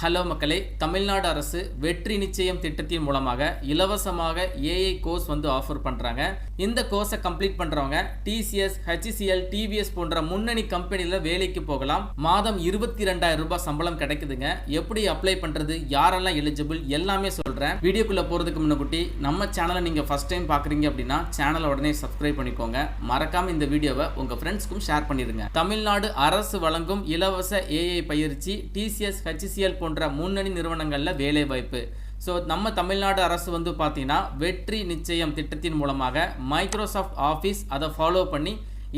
Hello மக்களே தமிழ்நாடு அரசு வெற்றி நிச்சயம் திட்டத்தின் மூலமாக இலவசமாக ஏஐ கோர்ஸ் வந்து ஆஃபர் பண்ணுறாங்க இந்த கோர்ஸை கம்ப்ளீட் பண்ணுறவங்க டிசிஎஸ் ஹெச்சிசிஎல் டிவிஎஸ் போன்ற முன்னணி கம்பெனியில் வேலைக்கு போகலாம். மாதம் இருபத்தி ரெண்டாயிரம் ரூபாய் சம்பளம் கிடைக்குதுங்க. எப்படி அப்ளை பண்ணுறது யாரெல்லாம் எலிஜிபிள் எல்லாமே சொல்கிறேன் வீடியோக்குள்ளே போகிறதுக்கு முன்னாடி நம்ம சேனலை நீங்கள் ஃபஸ்ட் டைம் பார்க்குறீங்க அப்படின்னா சேனலை உடனே சப்ஸ்கிரைப் பண்ணிக்கோங்க. மறக்காமல் இந்த வீடியோவை உங்கள் ஃப்ரெண்ட்ஸ்க்கும் ஷேர் பண்ணிடுங்க. தமிழ்நாடு அரசு வழங்கும் இலவச ஏஐ பயிற்சி டிசிஎஸ் ஹெச்சிசிஎல் போன்ற முன்னணி நிறுவனங்களில் வேலைவாய்ப்பு. ஸோ நம்ம தமிழ்நாடு அரசு வந்து பார்த்தீங்கன்னா வெற்றி நிச்சயம் திட்டத்தின் மூலமாக மைக்ரோசாஃப்ட் ஆஃபீஸ் அதை ஃபாலோ பண்ணி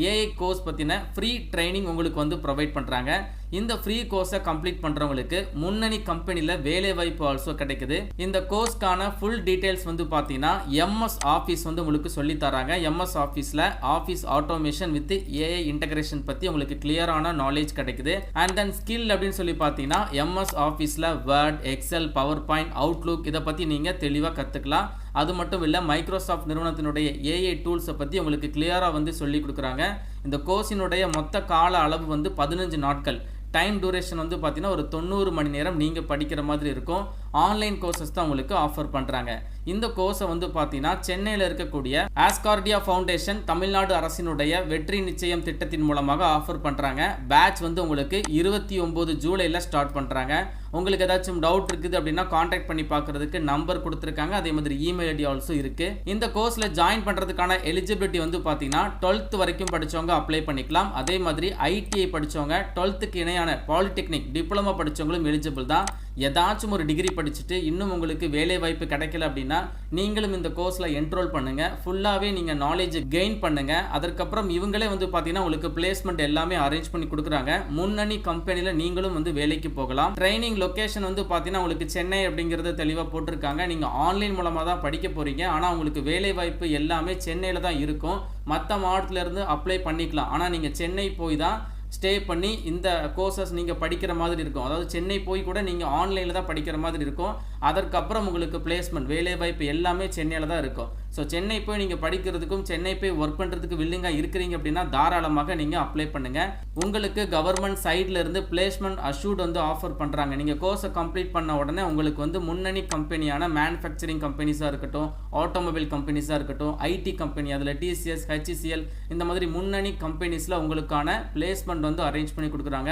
ஏஐ கோர்ஸ் பற்றின ஃப்ரீ ட்ரைனிங் உங்களுக்கு வந்து ப்ரொவைட் பண்ணுறாங்க இந்த ஃப்ரீ கோர்ஸை கம்ப்ளீட் பண்ணுறவங்களுக்கு முன்னணி கம்பெனியில் வேலை வாய்ப்பு ஆல்சோ கிடைக்குது. இந்த கோர்ஸ்க்கான ஃபுல் டீட்டெயில்ஸ் வந்து பார்த்தீங்கன்னா எம்எஸ் ஆஃபீஸ் வந்து உங்களுக்கு சொல்லி தராங்க. எம்எஸ் ஆஃபீஸில் office automation with AI integration பற்றி உங்களுக்கு கிளியரான நாலேஜ் கிடைக்குது. அண்ட் தென் ஸ்கில் அப்படின்னு சொல்லி பார்த்தீங்கன்னா எம்எஸ் ஆஃபீஸில் Word Excel PowerPoint Outlook இதை பற்றி நீங்கள் தெளிவாக கற்றுக்கலாம் அது மட்டும் இல்லை மைக்ரோசாஃப்ட் நிறுவனத்தினுடைய ஏஐ டூல்ஸை பற்றி உங்களுக்கு கிளியராக வந்து சொல்லி கொடுக்குறாங்க. இந்த கோர்ஸினுடைய மொத்த கால அளவு வந்து பதினஞ்சு நாட்கள். டைம் டூரேஷன் வந்து பார்த்தீங்கன்னா ஒரு தொண்ணூறு மணி நேரம் நீங்கள் படிக்கிற மாதிரி இருக்கும். ஆன்லைன் கோர்சஸ் தான் உங்களுக்கு ஆஃபர் பண்ணுறாங்க இந்த கோர்ஸை வந்து பார்த்தீங்கன்னா சென்னையில் இருக்கக்கூடிய ஆஸ்கார்டியா ஃபவுண்டேஷன் தமிழ்நாடு அரசினுடைய வெற்றி நிச்சயம் திட்டத்தின் மூலமாக ஆஃபர் பண்ணுறாங்க பேட்ச் வந்து உங்களுக்கு இருபத்தி ஒம்பது ஜூலையில் ஸ்டார்ட் பண்ணுறாங்க உங்களுக்கு ஏதாச்சும் டவுட் இருக்குது அப்படின்னா காண்டாக்ட் பண்ணி பார்க்கறதுக்கு நம்பர் கொடுத்துருக்காங்க. அதே மாதிரி இமெயில் ஐடி ஆல்சோ இருக்கு. இந்த கோர்ஸில் ஜாயின் பண்ணுறதுக்கான எலிஜிபிலிட்டி வந்து பார்த்தீங்கன்னா டுவெல்த் வரைக்கும் படித்தவங்க அப்ளை பண்ணிக்கலாம். அதே மாதிரி ஐடிஐ படித்தவங்க டுவெல்த்துக்கு இணையான பாலிடெக்னிக் டிப்ளமோ படித்தவங்களும் எலிஜிபிள் தான். ஏதாச்சும் ஒரு டிகிரி படிச்சுட்டு இன்னும் உங்களுக்கு வேலை வாய்ப்பு கிடைக்கல அப்படின்னா நீங்களும் இந்த கோர்ஸில் என்ரோல் பண்ணுங்கள் ஃபுல்லாகவே நீங்கள் நாலேஜ் கெயின் பண்ணுங்கள் அதற்கப்புறம் இவங்களே வந்து பார்த்தீங்கன்னா உங்களுக்கு பிளேஸ்மெண்ட் எல்லாமே அரேஞ்ச் பண்ணி கொடுக்குறாங்க. முன்னணி கம்பெனியில் நீங்களும் வந்து வேலைக்கு போகலாம். ட்ரைனிங் லொக்கேஷன் வந்து பார்த்தீங்கன்னா உங்களுக்கு சென்னை அப்படிங்கிறத தெளிவாக போட்டிருக்காங்க. நீங்கள் ஆன்லைன் மூலமாக தான் படிக்க போகிறீங்க ஆனால் உங்களுக்கு வேலை வாய்ப்பு எல்லாமே சென்னையில் தான் இருக்கும். மற்ற மாவட்டத்திலேருந்து அப்ளை பண்ணிக்கலாம். ஆனால் நீங்கள் சென்னை போய் தான் ஸ்டே பண்ணி இந்த கோர்சஸ் நீங்கள் படிக்கிற மாதிரி இருக்கும். அதாவது சென்னை போய் கூட நீங்கள் ஆன்லைனில் தான் படிக்கிற மாதிரி இருக்கும். அதற்கப்புறம் உங்களுக்கு பிளேஸ்மெண்ட் வேலைவாய்ப்பு எல்லாமே சென்னையில் தான் இருக்கும். ஸோ சென்னை போய் நீங்கள் படிக்கிறதுக்கும் சென்னை போய் ஒர்க் பண்ணுறதுக்கு வில்லிங்காக இருக்கிறீங்க அப்படின்னா தாராளமாக நீங்கள் அப்ளை பண்ணுங்கள் உங்களுக்கு கவர்மெண்ட் சைடில் இருந்து பிளேஸ்மெண்ட் அஷூட் வந்து ஆஃபர் பண்ணுறாங்க நீங்கள் கோர்ஸை கம்ப்ளீட் பண்ண உடனே உங்களுக்கு வந்து முன்னணி கம்பெனியான மேனுஃபேக்சரிங் கம்பெனிஸாக இருக்கட்டும் ஆட்டோமொபைல் கம்பெனிஸாக இருக்கட்டும் ஐடி கம்பெனி அதில் டிசிஎஸ் ஹெச்சிசிஎல் இந்த மாதிரி முன்னணி கம்பெனிஸில் உங்களுக்கான பிளேஸ்மெண்ட் வந்து அரேஞ்ச் பண்ணி கொடுக்குறாங்க.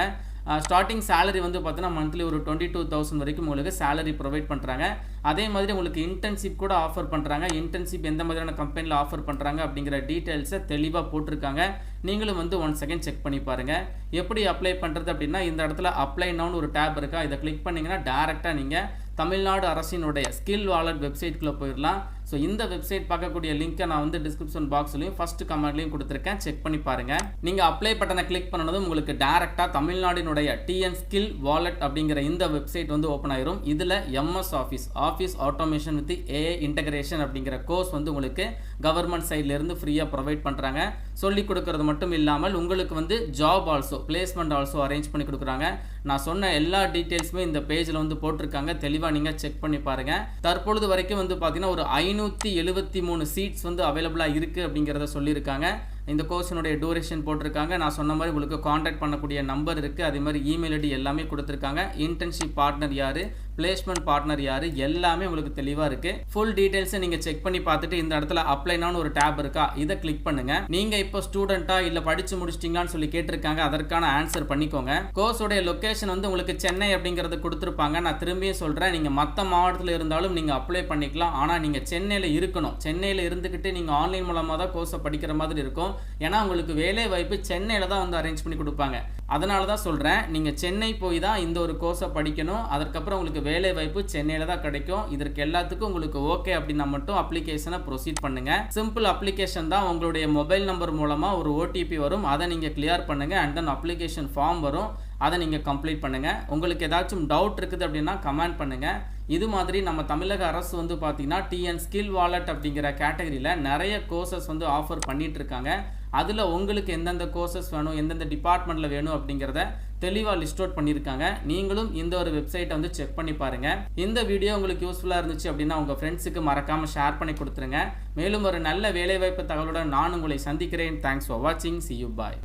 ஸ்டார்டிங் சேலரி வந்து பார்த்தீங்கன்னா மந்த்லி ஒரு டுவெண்ட்டி டூ தௌசண்ட் வரைக்கும் உங்களுக்கு சேலரி ப்ரொவைட் பண்ணுறாங்க அதே மாதிரி உங்களுக்கு இன்டர்ன்ஷிப் கூட ஆஃபர் பண்ணுறாங்க இன்டர்ன்ஷிப் எந்த மாதிரியான கம்பெனியில் ஆஃபர் பண்ணுறாங்க அப்படிங்கிற டீட்டெயில்ஸை தெளிவாக போட்டிருக்காங்க. நீங்களும் வந்து ஒன் செகண்ட் செக் பண்ணி பாருங்கள் எப்படி அப்ளை பண்ணுறது அப்படின்னா இந்த இடத்துல அப்ளை நவுன் ஒரு டேப் இருக்கா? இதை கிளிக் பண்ணிங்கன்னா டேரெக்டாக நீங்கள் தமிழ்நாடு அரசினுடைய ஸ்கில் வாலட் வெப்சைட்குள்ளே போயிடலாம் ஸோ இந்த வெப்சைட் பார்க்கக்கூடிய லிங்க்கை நான் வந்து டிஸ்கிரிப்ஷன் பாக்ஸ்லையும் ஃபர்ஸ்ட் கமெண்ட்லையும் கொடுத்துருக்கேன். செக் பண்ணி பாருங்கள் நீங்கள் அப்ளை பட்டனை கிளிக் பண்ணதும் உங்களுக்கு டேரெக்டாக தமிழ்நாடினுடைய டிஎன் ஸ்கில் வாலெட் அப்படிங்கிற இந்த வெப்சைட் வந்து ஓப்பன் ஆயிரும். இதில் MS office office automation with AI integration அப்படிங்கிற கோர்ஸ் வந்து உங்களுக்கு கவர்மெண்ட் சைட்லேருந்து ஃப்ரீயாக ப்ரொவைட் பண்ணுறாங்க சொல்லி கொடுக்கறது மட்டும் இல்லாமல் உங்களுக்கு வந்து job also placement also arrange பண்ணி கொடுக்குறாங்க. நான் சொன்ன எல்லா டீட்டெயில்ஸுமே இந்த பேஜில் வந்து போட்டிருக்காங்க. தெளிவாக நீங்கள் செக் பண்ணி பாருங்கள் தற்பொழுது வரைக்கும் வந்து பார்த்தீங்கன்னா ஒரு ஐநூற்றி எழுபத்தி மூணு சீட்ஸ் வந்து அவைலபிளாக இருக்குது அப்படிங்கிறத சொல்லியிருக்காங்க. இந்த கோர்ஸினுடைய டூரேஷன் போட்டிருக்காங்க. நான் சொன்ன மாதிரி உங்களுக்கு காண்டாக்ட் பண்ணக்கூடிய நம்பர் இருக்குது அதே மாதிரி இமெயில் ஐடி எல்லாமே கொடுத்துருக்காங்க. இன்டர்ன்ஷிப் பார்ட்னர் யார்? பிளேஸ்மெண்ட் பார்ட்னர் யார்? எல்லாமே உங்களுக்கு தெளிவாக இருக்குது ஃபுல் டீட்டெயில்ஸை நீங்கள் செக் பண்ணி பார்த்துட்டு இந்த இடத்துல அப்ளைனான்னு ஒரு டேப் இருக்கா? இதை கிளிக் பண்ணுங்கள் நீங்கள் இப்போ ஸ்டூடெண்ட்டாக இல்லை படித்து முடிச்சிட்டிங்களான்னு சொல்லி கேட்டிருக்காங்க. அதற்கான ஆன்சர் பண்ணிக்கோங்க. கோர்ஸோடைய லொக்கேஷன் வந்து உங்களுக்கு சென்னை அப்படிங்கிறது கொடுத்துருப்பாங்க. நான் திரும்பியும் சொல்கிறேன் நீங்கள் மற்ற மாவட்டத்தில் இருந்தாலும் நீங்கள் அப்ளை பண்ணிக்கலாம். ஆனால் நீங்கள் சென்னையில் இருக்கணும். சென்னையில் இருந்துக்கிட்டு நீங்கள் ஆன்லைன் மூலமாக தான் கோர்ஸை படிக்கிற மாதிரி இருக்கும். ஏன்னா உங்களுக்கு வேலை வாய்ப்பு சென்னையில் தான் வந்து அரேஞ்ச் பண்ணி கொடுப்பாங்க. அதனால தான் சொல்கிறேன் நீங்கள் சென்னை போய் தான் இந்த ஒரு கோர்ஸை படிக்கணும். அதற்கப்புறம் உங்களுக்கு வேலை வாய்ப்பு சென்னையில் தான் கிடைக்கும். இதற்கு எல்லாத்துக்கும் உங்களுக்கு ஓகே அப்படின்னா மட்டும் அப்ளிகேஷனை ப்ரொசீட் பண்ணுங்கள் சிம்பிள் அப்ளிகேஷன் தான் உங்களுடைய மொபைல் நம்பர் மூலமாக ஒரு ஓடிபி வரும். அதை நீங்கள் கிளியர் பண்ணுங்கள் அண்ட் தென் அப்ளிகேஷன் ஃபார்ம் வரும். அதை நீங்கள் கம்ப்ளீட் பண்ணுங்கள் உங்களுக்கு ஏதாச்சும் டவுட் இருக்குது அப்படின்னா கமெண்ட் பண்ணுங்கள் இது மாதிரி நம்ம தமிழக அரசு வந்து பார்த்தீங்கன்னா டிஎன் ஸ்கில் வாலெட் அப்படிங்கிற கேட்டகரியில் நிறைய கோர்சஸ் வந்து ஆஃபர் பண்ணிகிட்ருக்காங்க அதில் உங்களுக்கு எந்தெந்த கோர்சஸ் வேணும் எந்தெந்த டிபார்ட்மெண்ட்டில் வேணும் அப்படிங்கிறத தெளிவாக லிஸ்ட் அவுட் பண்ணியிருக்காங்க. நீங்களும் இந்த ஒரு வெப்சைட்டை வந்து செக் பண்ணி பாருங்கள் இந்த வீடியோ உங்களுக்கு யூஸ்ஃபுல்லாக இருந்துச்சு அப்படின்னா உங்கள் ஃப்ரெண்ட்ஸுக்கு மறக்காமல் ஷேர் பண்ணி கொடுத்துருங்க. மேலும் ஒரு நல்ல வேலைவாய்ப்பு தகவலுடன் நான் உங்களை சந்திக்கிறேன். தேங்க்ஸ் ஃபார் வாட்சிங் சி யூ பாய்